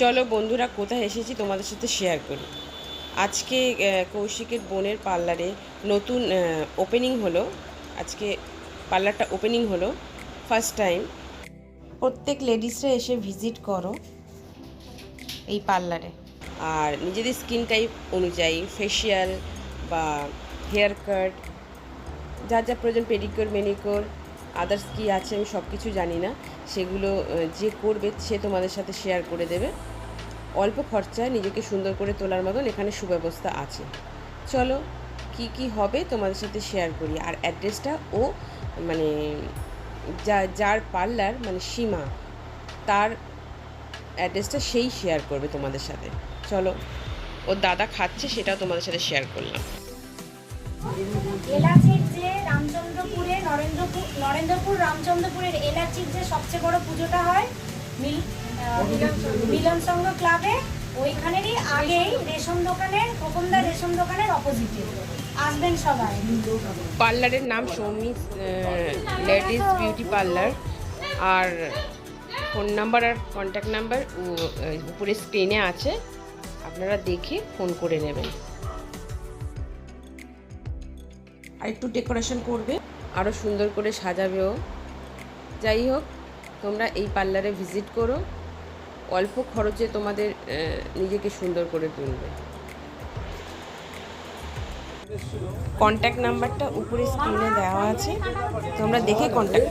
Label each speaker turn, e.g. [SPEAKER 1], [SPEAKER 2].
[SPEAKER 1] চলো বন্ধুরা, কোথায় এসেছি তোমাদের সাথে শেয়ার করি। আজকে কৌশিকের বোনের পার্লারে নতুন ওপেনিং হলো। আজকে পার্লারটা ওপেনিং হলো ফার্স্ট টাইম প্রত্যেক লেডিসরা এসে ভিজিট করো এই পার্লারে আর নিজেদের স্কিন টাইপ অনুযায়ী ফেসিয়াল বা হেয়ার কাট যা যা প্রয়োজন পেডিকিওর মেনিকিওর আদার্স কী আছে আমি সব কিছু জানি না। সেগুলো যে করবে সে তোমাদের সাথে শেয়ার করে দেবে। অল্প খরচায় নিজেকে সুন্দর করে তোলার মতন এখানে সুব্যবস্থা আছে। চলো, কি কি হবে তোমাদের সাথে শেয়ার করি। আর অ্যাড্রেসটা ও মানে যা, যার পার্লার মানে সীমা, তার অ্যাড্রেসটা সেই শেয়ার করবে তোমাদের সাথে। চলো, ওর দাদা খাচ্ছে, সেটাও তোমাদের সাথে শেয়ার করলাম।
[SPEAKER 2] রামচন্দ্রপুরে নরেন্দ্রপুর নরেন্দ্রপুর রামচন্দ্রপুরের এলাচির যে সবচেয়ে বড় পুজোটা হয়, মিল মিলন সংঘ ক্লাবে, ওইখানেরই আগেই রেশন দোকানের খোকনদার রেশন দোকানের অপোজিটে আসবেন সবাই।
[SPEAKER 1] পার্লারের নাম সৌমি লেডিস বিউটি পার্লার। আর ফোন নাম্বার আর কন্ট্যাক্ট নাম্বার উপরে স্ক্রিনে আছে। আপনারা দেখে ফোন করে নেবেন। আর একটু ডেকোরেশন করবে। আরও সুন্দর করে সাজাবেও। যাই হোক তোমরা এই পার্লারে ভিজিট করো। অল্প খরচে তোমাদের নিজেকে সুন্দর করে তুলবে। কন্ট্যাক্ট নাম্বারটা উপরে স্ক্রিনে দেওয়া আছে। তোমরা দেখে কন্ট্যাক্ট